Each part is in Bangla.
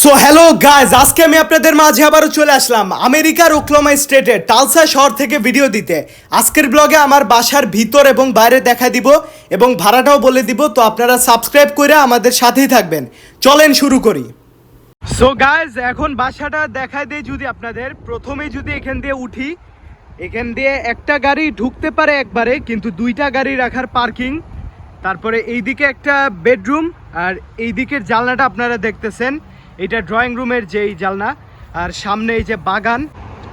সো হ্যালো গাইজ আজকে আমি আপনাদের মাঝে আবারও চলে আসলাম আমেরিকার ওক্লোমা স্টেটের টালসা শহর থেকে ভিডিও দিতে। আজকের ব্লগে আমার বাসার ভিতর এবং বাইরে দেখা দিব এবং ভাড়াটাও বলে দিব, তো আপনারা সাবস্ক্রাইব করে আমাদের সাথেই থাকবেন। চলেন শুরু করি। সো গাইজ এখন বাসাটা দেখাই দেই যদি আপনাদের। প্রথমেই যদি এখান দিয়ে উঠি, এখান দিয়ে একটা গাড়ি ঢুকতে পারে একবারে, কিন্তু দুইটা গাড়ি রাখার পার্কিং তারপরে এইদিকে একটা বেডরুম আর এই দিকের জানলাটা আপনারা দেখতেছেন। এটা ড্রয়িং রুমের যেই জানলা আর সামনে এই যে বাগান।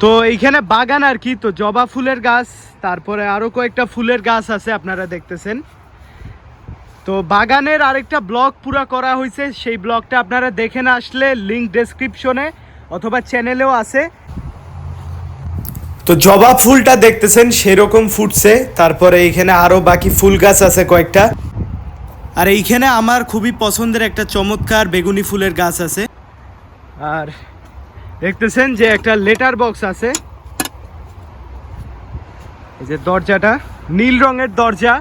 তো এইখানে বাগান আর কি, তো জবা ফুলের গাছ, তারপরে আরও কয়েকটা ফুলের গাছ আছে আপনারা দেখতেছেন। তো বাগানের আরেকটা ব্লগ পুরা করা হয়েছে সেই ব্লগটা আপনারা দেখে না আসলে লিঙ্ক ডেসক্রিপশনে অথবা চ্যানেলেও আছে। তো জবা ফুলটা দেখতেছেন, সেরকম ফুটছে, তারপরে এইখানে আরও বাকি ফুল গাছ আছে কয়েকটা। আর এইখানে আমার খুবই পছন্দের একটা চমৎকার বেগুনি ফুলের গাছ আছে। আর দেখতেছেন যে একটা লেটার বক্স আছে। এই যে দরজাটা নীল রঙের দরজা।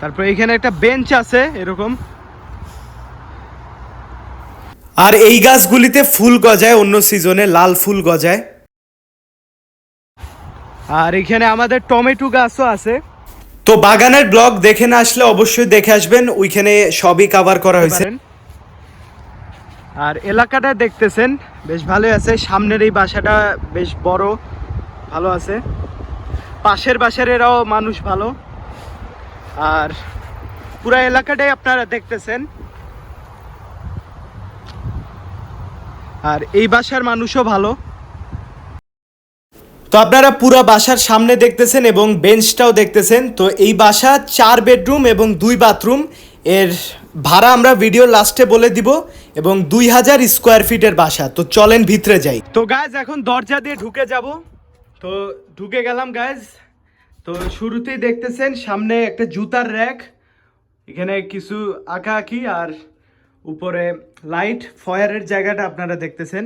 তারপর এখানে একটা বেঞ্চ আছে এরকম। আর এই গাছগুলিতে ফুল গজায় অন্য সিজনে লাল ফুল গজায়। আর এখানে আমাদের টমেটো গাছও আছে। তো বাগানের ব্লগ দেখে না আসলে অবশ্যই দেখে আসবেন ওইখানে সবই কভার করা হয়েছে। আর এলাকাটা দেখতেছেন, বেশ ভালোই আছে। সামনের এই বাসাটা বেশ বড়, ভালো আছে। পাশের বাসার এরাও মানুষ ভালো। আর পুরা এলাকাটাই আপনারা দেখতেছেন। আর এই বাসার মানুষও ভালো। তো আপনারা পুরো বাসার সামনে দেখতেছেন এবং বেঞ্চটাও দেখতেছেন। তো এই বাসা চার বেডরুম এবং দুই বাথরুম। এর ভাড়া আমরা ভিডিও লাস্টে বলে দিব। এবং দুই হাজার স্কোয়ার ফিটের বাসা। তো চলেন ভিতরে যাই। তো গাইজ এখন দরজা দিয়ে ঢুকে যাব। তো ঢুকে গেলাম গাইজ তো শুরুতেই দেখতেছেন, সামনে একটা জুতার র্যাক এখানে কিছু আঁকা আঁকি আর উপরে লাইট ফয়ারের জায়গাটা আপনারা দেখতেছেন।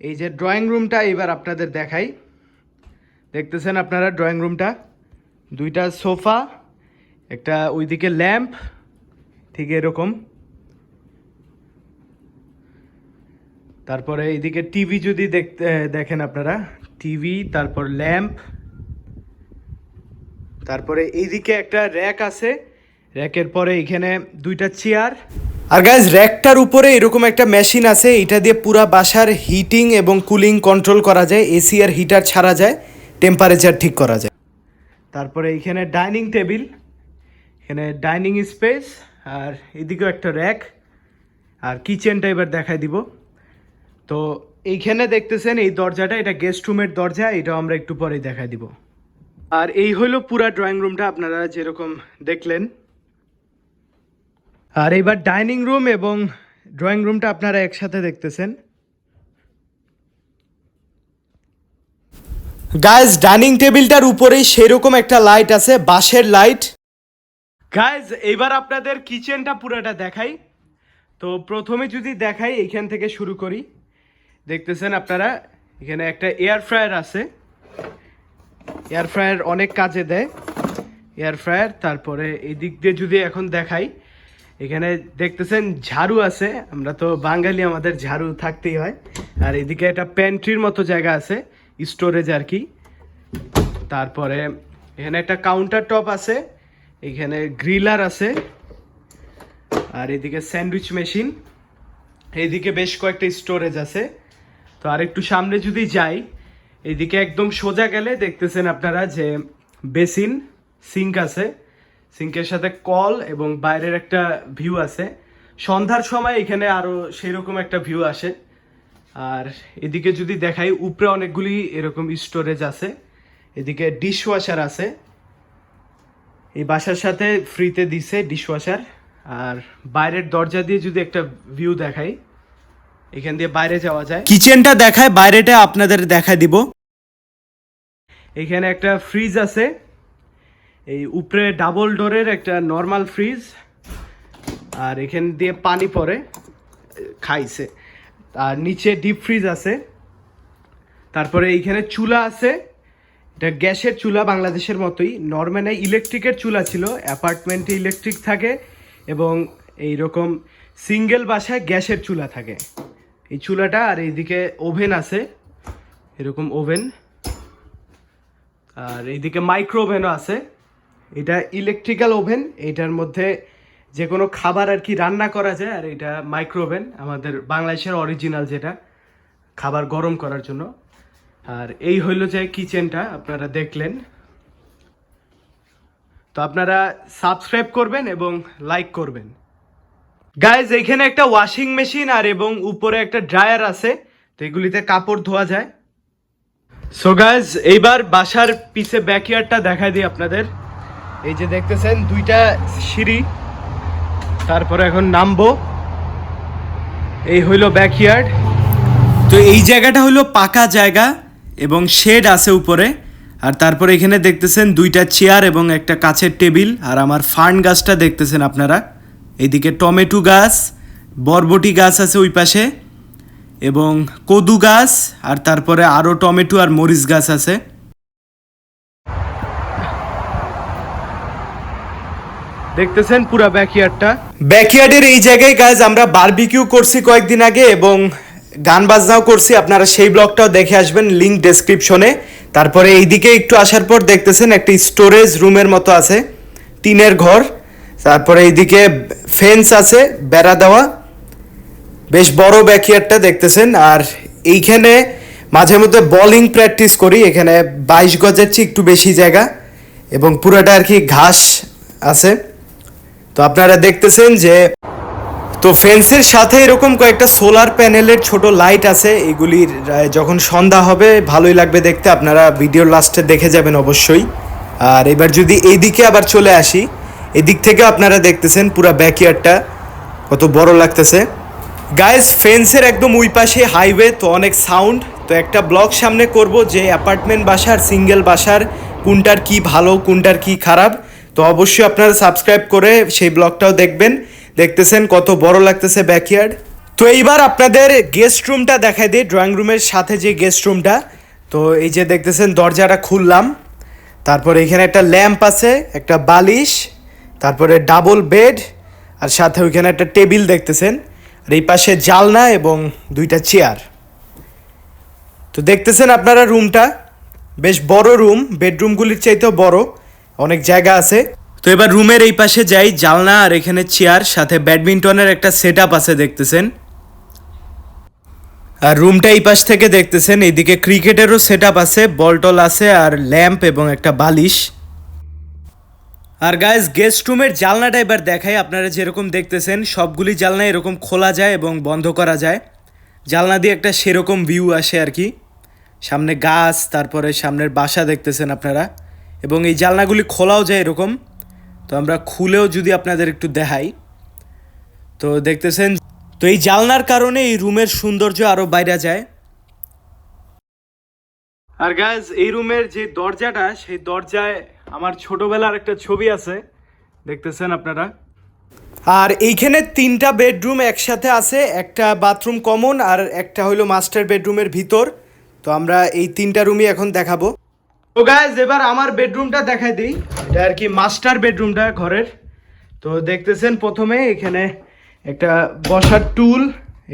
এই যে ড্রয়িং রুমটা এবার আপনাদের দেখাই। দেখতেছেন আপনারা ড্রয়িং রুমটা দুইটা সোফা, একটা ওইদিকে ল্যাম্প, ঠিক এরকম। তারপরে এইদিকে টিভি যদি দেখতে দেখেন আপনারা, টিভি, তারপর ল্যাম্প, তারপরে এইদিকে একটা র্যাক আছে, র্যাকের পরে এখানে দুইটা চেয়ার। আর গাইজ র্যাকটার উপরে এরকম একটা মেশিন আছে, এটা দিয়ে পুরা বাসার হিটিং এবং কুলিং কন্ট্রোল করা যায়, এসি আর হিটার ছাড়া যায়, টেম্পারেচার ঠিক করা যায়। তারপরে এইখানে ডাইনিং টেবিল, এখানে ডাইনিং স্পেস, আর এদিকেও একটা র্যাক। আর কিচেনটা এবার দেখাই দিব। তো এইখানে দেখতেছেন এই দরজাটা, এটা গেস্ট রুমের দরজা এটা আমরা একটু পরেই দেখাই দিব। আর এই হলো পুরা ড্রয়িং রুমটা আপনারা যেরকম দেখলেন। আর এইবার ডাইনিং রুম এবং ড্রয়িং রুমটা আপনারা একসাথে দেখতেছেন। গাইজ ডাইনিং টেবিলটার উপরেই সেরকম একটা লাইট আছে, বাঁশের লাইট গাইজ এবার আপনাদের কিচেনটা পুরোটা দেখাই। তো প্রথমে যদি দেখাই, এইখান থেকে শুরু করি। দেখতেছেন আপনারা, এখানে একটা এয়ার ফ্রায়ার আছে। এয়ার ফ্রায়ার অনেক কাজে দেয়। এয়ার ফ্রায়ার তারপরে এই দিক দিয়ে যদি এখন দেখাই, এখানে দেখতেছেন ঝাড়ু আছে। আমরা তো বাঙালি, আমাদের ঝাড়ু থাকতেই হয়। আর এদিকে একটা প্যান্ট্রির মতো জায়গা আছে স্টোরেজ আর কি। তারপরে এখানে একটা কাউন্টার টপ আছে, এখানে গ্রিলার আছে, আর এদিকে স্যান্ডউইচ মেশিন এইদিকে বেশ কয়েকটা স্টোরেজ আছে। তো আর একটু সামনে যদি যাই এইদিকে একদম সোজা গেলে দেখতেছেন আপনারা যে বেসিন, সিঙ্ক আছে। সিঙ্কের সাথে কল এবং বাইরের একটা ভিউ আছে। সন্ধ্যার সময় এখানে আরও সেরকম একটা ভিউ আসে। আর এদিকে যদি দেখাই, উপরে অনেকগুলি এরকম স্টোরেজ আছে। এদিকে ডিশ ওয়াশার আছে। এই বাসার সাথে ফ্রিতে দিছে ডিশ ওয়াশার আর বাইরের দরজা দিয়ে যদি একটা ভিউ দেখাই এখান দিয়ে বাইরে যাওয়া যায়। কিচেনটা দেখায় বাইরেটা আপনাদের দেখায় দিব। এখানে একটা ফ্রিজ আছে। এই উপরে ডাবল ডোরের একটা নর্মাল ফ্রিজ। আর এখান দিয়ে পানি পড়ে খাইছে। আর নিচে ডিপ ফ্রিজ আছে। তারপরে এইখানে চুলা আছে। এটা গ্যাসের চুলা বাংলাদেশের মতোই। নর্মালে ইলেকট্রিকের চুলা ছিল অ্যাপার্টমেন্টে ইলেকট্রিক থাকে এবং এইরকম সিঙ্গেল বাসায় গ্যাসের চুলা থাকে। এই চুলাটা আর এইদিকে ওভেন আছে। এরকম ওভেন। আর এইদিকে মাইক্রো ওভেনও আছে। এটা ইলেকট্রিক্যাল ওভেন। এটার মধ্যে যে কোনো খাবার আর কি রান্না করা যায়, আর এটা মাইক্রো ওভেন আমাদের বাংলাদেশের অরিজিনাল যেটা, খাবার গরম করার জন্য। আর এই হইল যে কিচেনটা, আপনারা দেখলেন। তো আপনারা সাবস্ক্রাইব করবেন এবং লাইক করবেন। গাইজ এখানে একটা ওয়াশিং মেশিন আর এবং উপরে একটা ড্রায়ার আছে। তো এগুলিতে কাপড় ধোয়া যায়। সো গাইজ এইবার বাসার পিছে ব্যাকইয়ার্ডটা দেখাই দিই আপনাদের। এই যে দেখতেছেন, দুইটা সিঁড়ি। তারপরে এখন নামবো। এই হইল ব্যাকইয়ার্ড তো এই জায়গাটা হলো পাকা জায়গা এবং শেড আছে উপরে। আর তারপরে এখানে দেখতেছেন দুইটা চেয়ার এবং একটা কাছের টেবিল। আর আমার ফার্ন গাছটা দেখতেছেন আপনারা। এইদিকে টমেটো গাছ, বরবটি গাছ আছে ওই পাশে, এবং কদু গাছ, আর তারপরে আরও টমেটো আর মরিচ গাছ আছে। দেখতেছেন পুরা ব্যাকইয়ার্ডটা? ব্যাকইয়ার্ডের এই জায়গায় গাছ আমরা বারবিকিউ করছি কয়েকদিন আগে এবং গান বাজনাও করছি। আপনারা সেই ব্লগটাও দেখে আসবেন লিংক ডেসক্রিপশনে তারপরে এইদিকে একটু আসার পর দেখতেছেন একটা স্টোরেজ রুমের মতো আছে, টিনের ঘর। তারপরে এইদিকে ফেন্স আছে, বেড়া দেওয়া। বেশ বড় ব্যাকইয়ার্ডটা দেখতেছেন। আর এইখানে মাঝে মধ্যে বলিং প্র্যাকটিস করি। এখানে বাইশ গজের চেয়ে একটু বেশি জায়গা এবং পুরোটা আর কি ঘাস আছে। তো আপনারা দেখতেছেন যে, তো ফেন্সের সাথে এরকম কয়েকটা সোলার প্যানেলের ছোট লাইট আছে। এগুলির যখন সন্ধ্যা হবে, ভালোই লাগবে দেখতে। আপনারা ভিডিওর লাস্টে দেখে যাবেন অবশ্যই। আর এবার যদি এইদিকে আবার চলে আসি এদিক থেকে আপনারা দেখতেছেন পুরো ব্যাকইয়ার্ডটা কত বড় লাগতেছে। গাইজ ফেন্সের একদম ওই পাশে হাইওয়ে তো অনেক সাউন্ড তো একটা ব্লগ সামনে করব যে অ্যাপার্টমেন্ট বাসার সিঙ্গেল বাসার, কোনটার কি ভালো, কোনটার কি খারাপ। তো অবশ্যই আপনারা সাবস্ক্রাইব করে সেই ব্লগটাও দেখবেন। দেখতেছেন কত বড় লাগতেছে ব্যাকইয়ার্ড তো এইবার আপনাদের গেস্ট রুমটা দেখাই দিই। ড্রয়িং রুমের সাথে যে গেস্ট রুমটা তো এই যে দেখতেছেন দরজাটা খুললাম। তারপর এখানে একটা ল্যাম্প আছে, একটা বালিশ। তারপরে ডাবল বেড, আর সাথে ওইখানে একটা টেবিল দেখতেছেন, আর এই পাশে জালনা এবং দুইটা চেয়ার। তো দেখতেছেন আপনারা রুমটা, বেশ বড় রুম, বেডরুমগুলির চাইতেও বড়, অনেক জায়গা আছে। তো এবার রুমের এই পাশে যাই, জালনা আর এখানে চেয়ার, সাথে ব্যাডমিন্টনের একটা সেট আছে দেখতেছেন। আর রুমটা এই পাশ থেকে দেখতেছেন এইদিকে ক্রিকেটেরও সেট আছে, বল টল আছে, আর ল্যাম্প এবং একটা বালিশ। আর গাইজ গেস্ট রুমের জালনাটা এবার দেখাই, আপনারা যেরকম দেখতেছেন, সবগুলি জালনা এরকম খোলা যায় এবং বন্ধ করা যায়। জালনা দিয়ে একটা সেরকম ভিউ আসে আর কি। সামনে গাছ, তারপরে সামনের বাসা দেখতেছেন আপনারা। এবং এই জালনাগুলি খোলাও যায় এরকম। তো আমরা খুলেও যদি আপনাদের একটু দেখাই। তো দেখতেছেন, তো এই জালনার কারণে এই রুমের সৌন্দর্য আরও বাইরে যায়। আর গাইজ এই রুমের যে দরজাটা, সেই দরজায় আমার ছোটবেলার একটা ছবি আছে। দেখতেছেন আপনারা? আর এইখানে তিনটা বেডরুম একসাথে আছে, একটা বাথরুম কমন আর একটা হলো মাস্টার বেডরুমের ভিতর। তো আমরা এই তিনটা রুমই এখন দেখাবো। তো গাইজ এবার আমার বেডরুমটা দেখাই দিই। এটা আর কি মাস্টার বেডরুমটা ঘরের। তো দেখতেছেন প্রথমে এখানে একটা বসার টুল,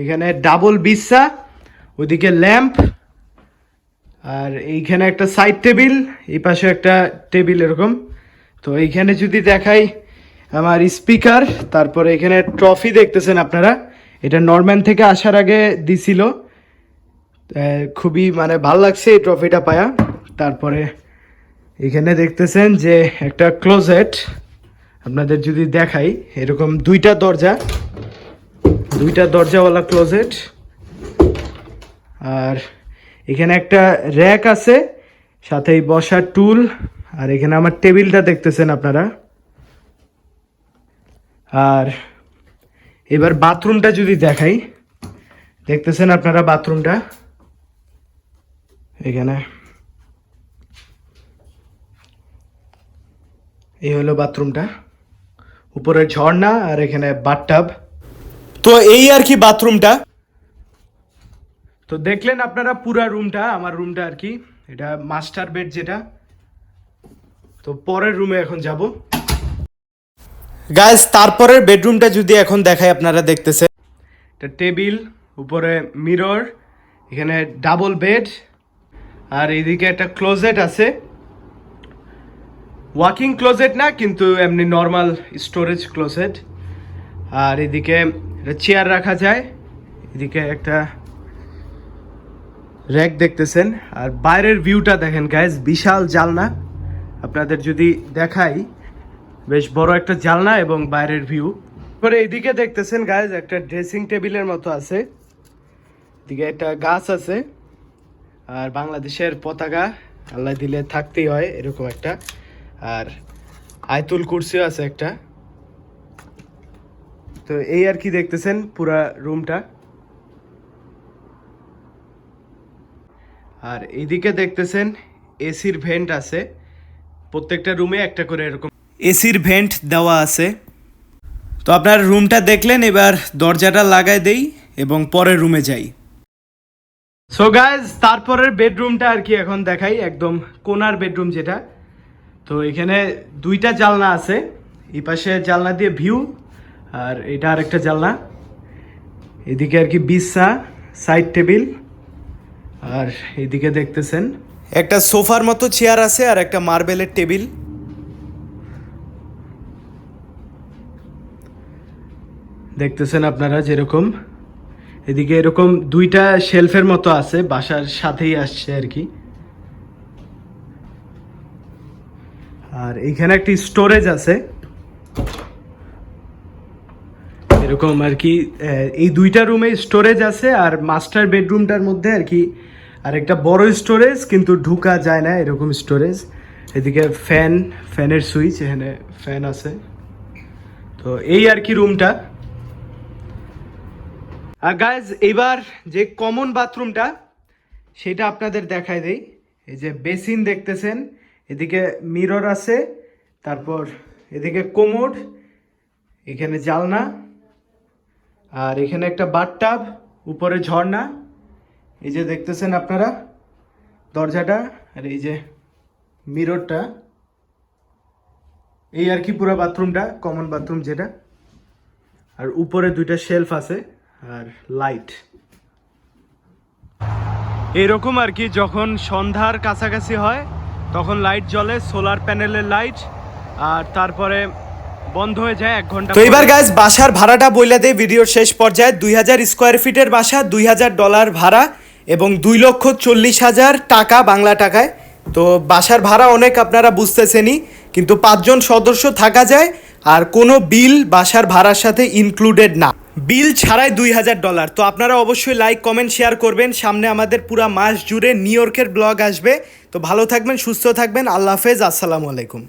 এখানে ডাবল বিছা, ওইদিকে ল্যাম্প আর এইখানে একটা সাইড টেবিল এই পাশে একটা টেবিল এরকম। তো এইখানে যদি দেখাই আমার স্পিকার তারপরে এখানে ট্রফি দেখতেছেন আপনারা। এটা নরম্যান থেকে আসার আগে দিছিল। খুবই মানে ভালো লাগছে এই ট্রফিটা পায়া। তারপরে এখানে দেখতেছেন যে একটা ক্লোজেট আপনাদের যদি দেখাই, এরকম দুইটা দরজা। দুইটা দরজাওয়ালা ক্লোজেট আর এখানে একটা র্যাক আছে সাথে এই বসার টুল, আর এখানে আমার টেবিলটা দেখতেছেন আপনারা। আর এবার বাথরুমটা যদি দেখাই, দেখতেছেন আপনারা বাথরুমটা? এখানে। এই হলো বাথরুমটা। উপরে ঝর্ণা আর এখানে বাথটাব। তো এই আর কি বাথরুমটা? তো দেখলেন আপনারা পুরা রুমটা আমার রুমটা আর কি। এটা মাস্টার বেড যেটা। তো পরের রুমে এখন যাব। গাইজ তারপরের বেডরুমটা যদি এখন দেখাই আপনারা দেখতেছে একটা টেবিল উপরে মিরর এখানে ডাবল বেড আর এইদিকে একটা ক্লোজেট আছে। ওয়াকিং ক্লোজেট না কিন্তু এমনি নর্মাল স্টোরেজ ক্লোজেট আর এদিকে চেয়ার রাখা যায়। এদিকে একটা র্যাক দেখতেছেন, আর বাইরের ভিউটা দেখেন গাইজ বিশাল জালনা। আপনাদের যদি দেখাই, বেশ বড় একটা জালনা এবং বাইরের ভিউ। পরে এইদিকে দেখতেছেন গাইজ একটা ড্রেসিং টেবিলের মতো আছে। এদিকে একটা গাছ আছে, আর বাংলাদেশের পতাকা, আল্লাহ দিলে থাকতেই হয় এরকম একটা। আর আয়তুল কুরসিও আছে একটা। তো এই আর কি দেখতেছেন, পুরা রুমটা আর এইদিকে দেখতেছেন এসির ভেন্ট আছে। প্রত্যেকটা রুমে একটা করে এরকম এসির ভেন্ট দেওয়া আছে। তো আপনার রুমটা দেখলেন, এবার দরজাটা লাগাই দেই এবং পরের রুমে যাই। সো গাইজ তারপরের বেডরুমটা আর কি এখন দেখাই, একদম কোনার বেডরুম যেটা। তো এখানে দুইটা জালনা আছে, এই পাশে জালনা দিয়ে ভিউ আর এটা আর একটা জালনা এদিকে আর কি বিছনা সাইড টেবিল আর এদিকে দেখতেছেন? একটা সোফার মতো চেয়ার আছে আর একটা মার্বেলের টেবিল। দেখতেছেন আপনারা যেরকম? এদিকে এরকম দুইটা শেলফের মতো আছে বাসার সাথেই আসছে আর কি। আর এখানে একটি স্টোরেজ আছে। এরকম আর কি এই দুইটা রুমে স্টোরেজ আছে আর মাস্টার বেডরুমটার মধ্যে আর কি আর একটা বড় স্টোরেজ কিন্তু ঢুকা যায় না এরকম স্টোরেজ এদিকে ফ্যান ফ্যানের সুইচ এখানে ফ্যান আছে। তো এই আর কি রুমটা আর গাইজ এবার যে কমন বাথরুমটা সেটা আপনাদের দেখাই দেই। এই যে বেসিন দেখতেছেন, এদিকে মিরর আছে, তারপর এদিকে কোমোড এখানে জালনা, আর এখানে একটা বাথটাব উপরে ঝর্ণা। এই যে দেখতেছেন আপনারা? দরজাটা আর এই যে মিররটা। এই আর কি পুরো বাথরুমটা কমন বাথরুম যেটা। আর উপরে দুইটা শেলফ আছে আর লাইট এরকম আর কি যখন সন্ধ্যার কাছাকাছি হয় তখন লাইট জ্বলে সোলার প্যানেলের লাইট আর তারপরে বন্ধ হয়ে যায় এক ঘণ্টা তো এবার গাইজ বাসার ভাড়াটা বইলা দেয় ভিডিওর শেষ পর্যায়ে। দুই হাজার স্কোয়ার ফিটের বাসা দুই হাজার ডলার ভাড়া। এবং দুই লক্ষ চল্লিশ হাজার টাকা বাংলা টাকায়। তো বাসার ভাড়া অনেক আপনারা বুঝতেছেনই, কিন্তু পাঁচজন সদস্য থাকা যায় আর কোনো বিল বাসার ভাড়ার সাথে ইনক্লুডেড না। বিল ছাড়াই দুই হাজার ডলার। তো আপনারা অবশ্যই লাইক, কমেন্ট, শেয়ার করবেন। সামনে আমাদের পুরা মাস জুড়ে নিউ ইয়র্কের ব্লগ আসবে। তো ভালো থাকবেন, সুস্থ থাকবেন। আল্লাহ হাফেজ, আসসালামু আলাইকুম।